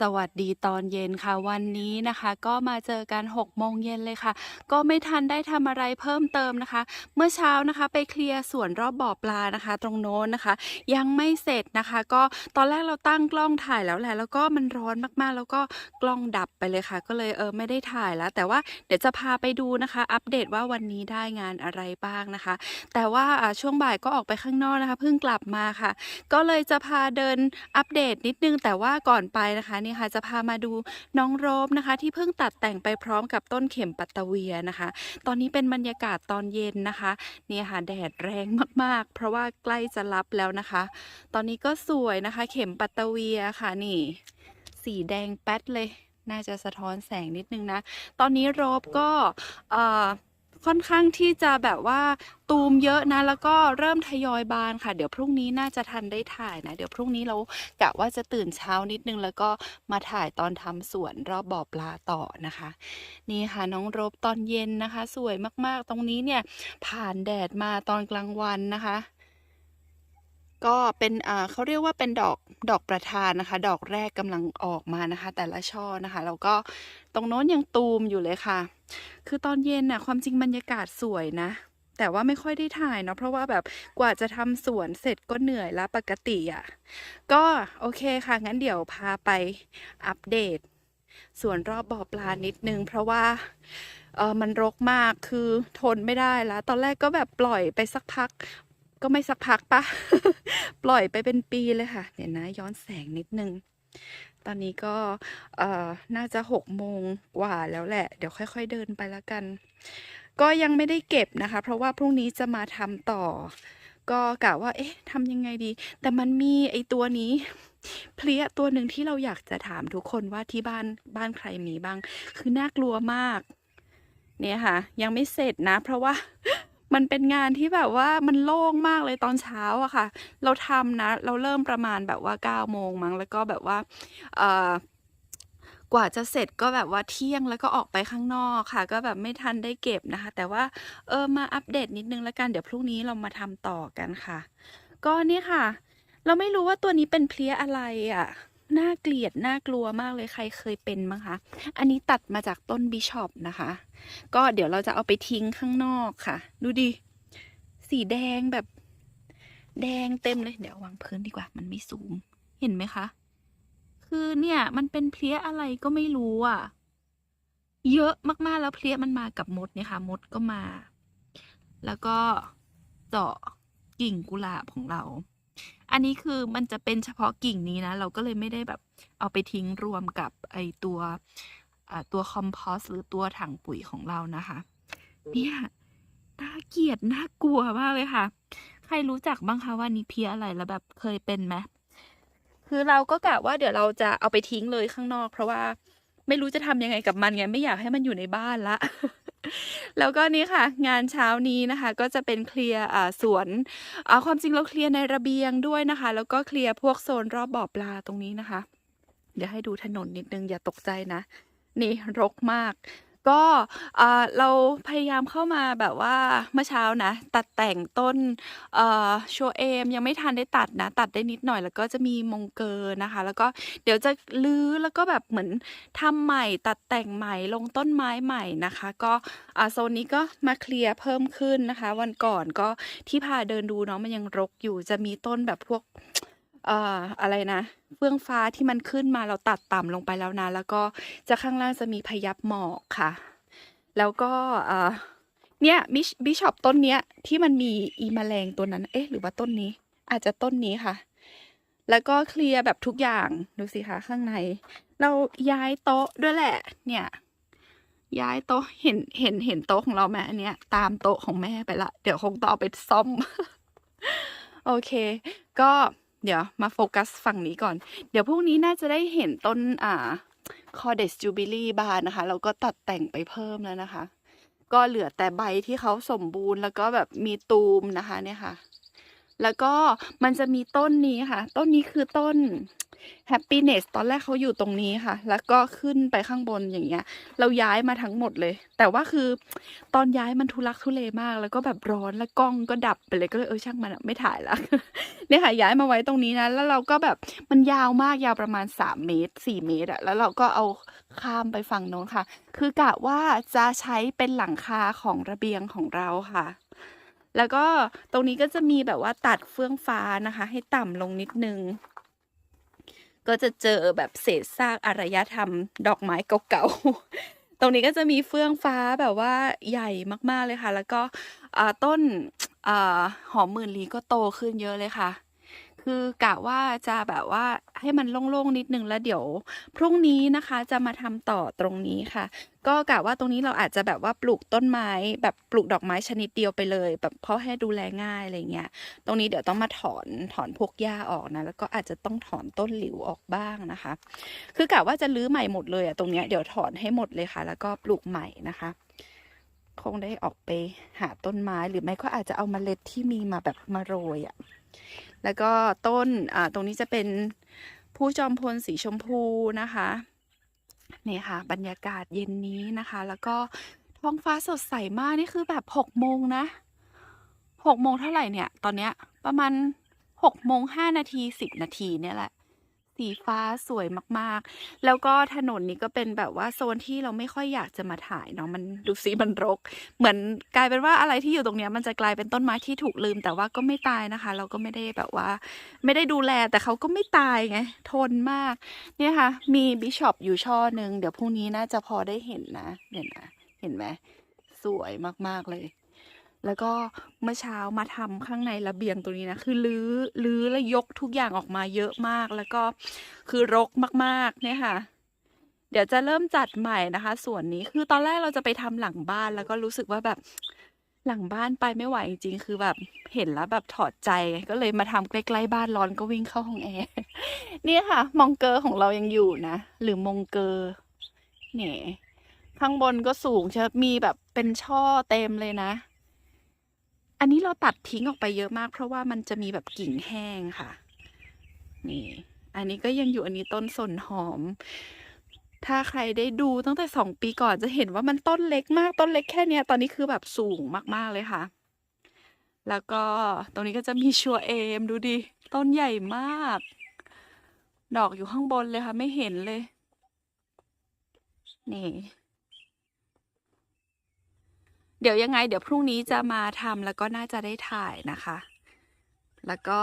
สวัสดีตอนเย็นค่ะ วันนี้นะคะ ก็มาเจอกัน6โมงเย็นเลยค่ะ ก็ไม่ทันได้ทำอะไรเพิ่มเติมนะคะ เมื่อเช้านะคะ ไปเคลียร์สวนรอบบ่อปลานะคะ ตรงโน้นนะคะ ยังไม่เสร็จนะคะ ก็ตอนแรกเราตั้งกล้องถ่ายแล้วแหละแล้วก็มันร้อนมากๆ แล้วก็กล้องดับไปเลยค่ะ ก็เลยเออไม่ได้ถ่ายแล้ว แต่ว่าเดี๋ยวจะพาไปดูนะคะ อัปเดตว่าวันนี้ได้งานอะไรบ้างนะคะ แต่ว่าช่วงบ่ายก็ออกไปข้างนอกนะคะเพิ่งกลับมาค่ะ ก็เลยจะพาเดินอัปเดตนิดนึงแต่ว่าก่อนไปนะคะนี่ค่ะจะพามาดูน้องโรบนะคะ ที่เพิ่งตัดแต่งไปพร้อมกับต้นเข็มปัตตเวียนะคะ ตอนนี้เป็นบรรยากาศตอนเย็นนะคะเนี่ยค่ะแดดแรงมากๆ เพราะว่าใกล้จะรับแล้วนะคะ ตอนนี้ก็สวยนะคะ เข็มปัตตเวียค่ะนี่ สีแดงแป๊ดเลย น่าจะสะท้อนแสงนิดนึงนะ ตอนนี้โรบก็เอ่อ ค่อนข้างที่จะแบบว่าตูมเยอะนะ แล้วก็เริ่มทยอยบานค่ะ เดี๋ยวพรุ่งนี้น่าจะทันได้ถ่ายนะ เดี๋ยวพรุ่งนี้เรากะว่าจะตื่นเช้านิดนึง แล้วก็มาถ่ายตอนทำสวนรอบบ่อปลาต่อนะคะ นี่ค่ะน้องรบตอนเย็นนะคะ สวยมากๆ ตรงนี้เนี่ยผ่านแดดมาตอนกลางวันนะคะก็เป็นอ่าเขาเรียกว่าเป็นดอกดอกประธานนะคะ ดอกแรกกำลังออกมานะคะ แต่ละช่อนะคะ แล้วก็ตรงโน้นยังตูมอยู่เลยค่ะ คือตอนเย็นน่ะความจริงบรรยากาศสวยนะ แต่ว่าไม่ค่อยได้ถ่ายเนาะเพราะว่าแบบกว่าจะทำสวนเสร็จก็เหนื่อยแล้วปกติอะ ก็โอเคค่ะ งั้นเดี๋ยวพาไปอัปเดตสวนรอบบ่อปลานิดนึง เพราะว่าเออมันรกมากคือทนไม่ได้แล้ว ตอนแรกก็แบบปล่อยไปสักพัก ก็ไม่สักพักปะ ปล่อยไปเป็นปีเลยค่ะ เดี๋ยวนะย้อนแสงนิดนึง ตอนนี้ก็น่าจะหกโมงกว่าแล้วแหละ เดี๋ยวค่อย ๆ เดินไปแล้วกัน ก็ยังไม่ได้เก็บนะคะ เพราะว่าพรุ่งนี้จะมาทำต่อ ก็กะว่า เอ๊ะทำยังไงดี แต่มันมีไอตัวนี้เพลี้ยตัวหนึ่งที่เราอยากจะถามทุกคนว่าที่บ้านบ้านใครมีบ้าง คือน่ากลัวมาก เนี่ยค่ะ ยังไม่เสร็จนะ เพราะว่า มันเป็นงานที่แบบว่ามันโล่งมากเลยตอนเช้าอะค่ะ เราทำนะ เราเริ่มประมาณแบบว่าเก้าโมงมั้งแล้วก็แบบว่าเออกว่าจะเสร็จก็แบบว่าเที่ยงแล้วก็ออกไปข้างนอกค่ะ ก็แบบไม่ทันได้เก็บนะคะ แต่ว่าเออมาอัปเดตนิดนึงแล้วกันเดี๋ยวพรุ่งนี้เรามาทำต่อกันค่ะ ก็นี่ค่ะ เราไม่รู้ว่าตัวนี้เป็นเพลี้ยอะไรอะ น่าเกลียดน่ากลัวมากเลยใครเคยเป็นมั้งคะ อันนี้ตัดมาจากต้นบิชอปนะคะ ก็เดี๋ยวเราจะเอาไปทิ้งข้างนอกค่ะ ดูดิ สีแดงแบบ แดงเต็มเลย เดี๋ยววางพื้นดีกว่า มันไม่สูง เห็นไหมคะ คือเนี่ยมันเป็นเพลี้ยอะไรก็ไม่รู้อะ เยอะมากๆแล้วเพลี้ยมันมากับมดเนี่ยค่ะ มดก็มา แล้วก็เจาะกิ่งกุหลาบของเรา อันนี้คือมันจะเป็นเฉพาะกิ่งนี้นะ เราก็เลยไม่ได้แบบเอาไปทิ้งรวมกับไอตัวอ่าตัวคอมโพสหรือตัวถังปุ๋ยของเรานะคะ เนี่ยน่าเกลียดน่ากลัวมากเลยค่ะ ใครรู้จักบ้างคะว่านี่เพลี้ยอะไรแล้วแบบเคยเป็นไหมคือเราก็กะว่าเดี๋ยวเราจะเอาไปทิ้งเลยข้างนอก เพราะว่าไม่รู้จะทำยังไงกับมันไงไม่อยากให้มันอยู่ในบ้านละ แล้วก็นี่ค่ะ งานเช้านี้นะคะ ก็จะเป็นเคลียร์สวนความจริงเราเคลียร์ในระเบียงด้วยนะคะ แล้วก็เคลียร์พวกโซนรอบบ่อปลาตรงนี้นะคะ เดี๋ยวให้ดูถนนนิดนึงอย่าตกใจนะ นี่รกมาก ก็เราพยายามเข้ามาแบบว่าเมื่อเช้านะ ตัดแต่งต้นเอ่อชัวเอมยังไม่ทันได้ตัดนะ ตัดได้นิดหน่อยแล้วก็จะมีมงเกอร์นะคะ แล้วก็เดี๋ยวจะลื้อแล้วก็แบบเหมือนทำใหม่ ตัดแต่งใหม่ลงต้นไม้ใหม่นะคะ ก็โซนนี้ก็มาเคลียร์เพิ่มขึ้นนะคะ วันก่อนก็ที่พาเดินดูเนาะมันยังรกอยู่จะมีต้นแบบพวก เอ่ออะไรนะเฟื่องฟ้าที่มันขึ้นมาเราตัดต่ำลงไปแล้วนะ แล้วก็จะข้างล่างจะมีพยับหมอกค่ะ แล้วก็เอ่อเนี่ยบิชบิชอปต้นเนี้ยที่มันมีอีมแมลงตัวนั้น เอ๊ะ หรือว่าต้นนี้ อาจจะต้นนี้ค่ะ แล้วก็เคลียร์แบบทุกอย่างดูสิคะข้างใน เราย้ายโต๊ะด้วยแหละ เนี่ย ย้ายโต๊ะเห็นเห็นเห็นโต๊ะของเราไหมอันเนี้ย ตามโต๊ะของแม่ไปละ เดี๋ยวคงต้องเอาไปซ่อม โอเค ก็ เดี๋ยวมาโฟกัสฝั่งนี้ก่อน เดี๋ยวพรุ่งนี้น่าจะได้เห็นต้นอ่าคอเดสจูบิลี่บานนะคะ เราก็ตัดแต่งไปเพิ่มแล้วนะคะ ก็เหลือแต่ใบที่เขาสมบูรณ์แล้วก็แบบมีตูมนะคะเนี่ยค่ะ แล้วก็มันจะมีต้นนี้ค่ะ ต้นนี้คือต้น happiness ตอนแรกเขาอยู่ตรงนี้ค่ะ แล้วก็ขึ้นไปข้างบนอย่างเงี้ย เราย้ายมาทั้งหมดเลย แต่ว่าคือตอนย้ายมันทุลักทุเลมาก แล้วก็แบบร้อนแล้วกล้องก็ดับไปเลยก็เลยเออช่างมันไม่ถ่ายละเนี่ยค่ะย้ายมาไว้ตรงนี้นะ แล้วเราก็แบบมันยาวมากยาวประมาณ 3 เมตร 4 เมตรอะแล้วเราก็เอาข้ามไปฝั่งโน้นค่ะ คือกะว่าจะใช้เป็นหลังคาของระเบียงของเราค่ะแล้วก็ตรงนี้ก็จะมีแบบว่าตัดเฟื่องฟ้านะคะ ให้ต่ำลงนิดนึง ก็จะเจอแบบเศษซากอารยธรรม ดอกไม้เก่าๆ ตรงนี้ก็จะมีเฟื่องฟ้าแบบว่าใหญ่มากๆเลยค่ะ แล้วก็ต้นอหอมหมื่นลีก็โตขึ้นเยอะเลยค่ะ คือกะว่าจะแบบว่าให้มันโล่งๆนิดนึงแล้วเดี๋ยว พรุ่งนี้นะคะจะมาทำต่อตรงนี้ค่ะ ก็กะว่าตรงนี้เราอาจจะแบบว่าปลูกต้นไม้ แบบปลูกดอกไม้ชนิดเดียวไปเลย แบบเพราะให้ดูแลง่ายอะไรเงี้ยตรงนี้เดี๋ยวต้องมาถอนถอนพวกหญ้าออกนะแล้วก็อาจจะต้องถอนต้นหลิวออกบ้างนะคะ คือกะว่าจะรื้อใหม่หมดเลยอะตรงเนี้ยเดี๋ยวถอนให้หมดเลยค่ะ แล้วก็ปลูกใหม่นะคะ คงได้ออกไปหาต้นไม้หรือไม่ก็อาจจะเอาเมล็ดที่มีมาแบบมาโรยอะแล้วก็ต้นอ่าตรงนี้จะเป็นผู้จอมพลสีชมพูนะคะนี่ค่ะ บรรยากาศเย็นนี้นะคะ แล้วก็ท้องฟ้าสดใสมากนี่คือแบบหกโมงนะหกโมงเท่าไหร่เนี่ย ตอนเนี้ยประมาณหกโมงห้านาทีสิบนาทีเนี่ยแหละ สีฟ้าสวยมากๆ แล้วก็ถนนนี้ก็เป็นแบบว่าโซนที่เราไม่ค่อยอยากจะมาถ่ายเนาะมันดูสิมันรก เหมือนกลายเป็นว่าอะไรที่อยู่ตรงเนี้ยมันจะกลายเป็นต้นไม้ที่ถูกลืม แต่ว่าก็ไม่ตายนะคะ เราก็ไม่ได้แบบว่า ไม่ได้ดูแลแต่เขาก็ไม่ตายไงทนมากเนี่ยค่ะ มีบิชอปอยู่ช่อหนึ่งเดี๋ยวพรุ่งนี้น่าจะพอได้เห็นนะเห็นนะเห็นไหมสวยมากๆเลย แล้วก็เมื่อเช้ามาทำข้างในระเบียงตรงนี้นะ คือรื้อรื้อแล้วยกทุกอย่างออกมาเยอะมากแล้วก็คือรกมากๆเนี่ยค่ะ เดี๋ยวจะเริ่มจัดใหม่นะคะ ส่วนนี้คือตอนแรกเราจะไปทำหลังบ้านแล้วก็รู้สึกว่าแบบหลังบ้านไปไม่ไหวจริงๆ คือแบบเห็นแล้วแบบถอดใจก็เลยมาทำใกล้ๆบ้านร้อนก็วิ่งเข้าห้องแอร์เนี่ยค่ะ มองเกอร์ของเรายังอยู่นะ หรือมงเกอร์เนี่ยข้างบนก็สูงใช่มีแบบเป็นช่อเต็มเลยนะ อันนี้เราตัดทิ้งออกไปเยอะมาก เพราะว่ามันจะมีแบบกิ่งแห้งค่ะ นี่ อันนี้ก็ยังอยู่อันนี้ต้นสนหอม ถ้าใครได้ดูตั้งแต่สองปีก่อนจะเห็นว่ามันต้นเล็กมาก ต้นเล็กแค่เนี้ยตอนนี้คือแบบสูงมากๆเลยค่ะ แล้วก็ตรงนี้ก็จะมีชัวเอมดูดิ ต้นใหญ่มาก ดอกอยู่ข้างบนเลยค่ะ ไม่เห็นเลย นี่ เดี๋ยวยังไง เดี๋ยวพรุ่งนี้จะมาทำแล้วก็น่าจะได้ถ่ายนะคะ แล้วก็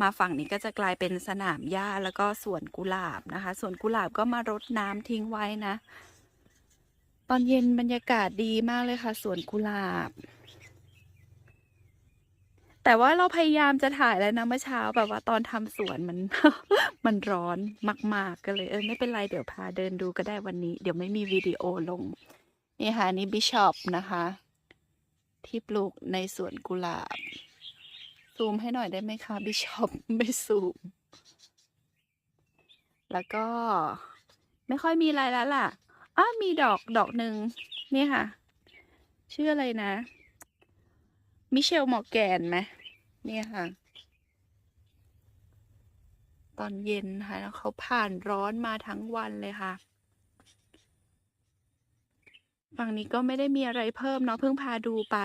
มาฝั่งนี้ก็จะกลายเป็นสนามหญ้าแล้วก็สวนกุหลาบนะคะสวนกุหลาบก็มารดน้ำทิ้งไว้นะ ตอนเย็นบรรยากาศดีมากเลยค่ะสวนกุหลาบ แต่ว่าเราพยายามจะถ่ายแล้วนะเมื่อเช้าแบบว่าตอนทำสวนมัน มันร้อนมาก ๆก็เลยเออไม่เป็นไรเดี๋ยวพาเดินดูก็ได้วันนี้ เดี๋ยวไม่มีวิดีโอลง นี่ค่ะนี่บิชอปนะคะ ที่ปลูกในสวนกุหลาบ ซูมให้หน่อยได้ไหมคะบิชอปไม่ซูม แล้วก็ไม่ค่อยมีอะไรแล้วล่ะอ้ามีดอกดอกหนึ่งนี่ค่ะ ชื่ออะไรนะ มิเชลมอร์แกนไหมเนี่ยค่ะ ตอนเย็นค่ะแล้วเขาผ่านร้อนมาทั้งวันเลยค่ะ ฝั่งนี้ก็ไม่ได้มีอะไรเพิ่มเนาะเพิ่งพาดูไป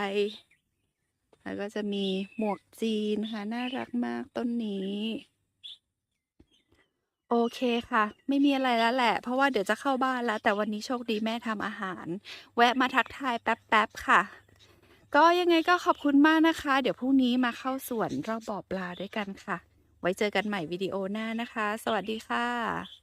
แล้วก็จะมีหมวกจีนค่ะน่ารักมากต้นนี้ โอเคค่ะ ไม่มีอะไรแล้วแหละ เพราะว่าเดี๋ยวจะเข้าบ้านแล้ว แต่วันนี้โชคดีแม่ทำอาหาร แวะมาทักทายแป๊บๆค่ะ ก็ยังไงก็ขอบคุณมากนะคะ เดี๋ยวพรุ่งนี้มาเข้าสวนรอบบ่อปลาด้วยกันค่ะ ไว้เจอกันใหม่วิดีโอหน้านะคะ สวัสดีค่ะ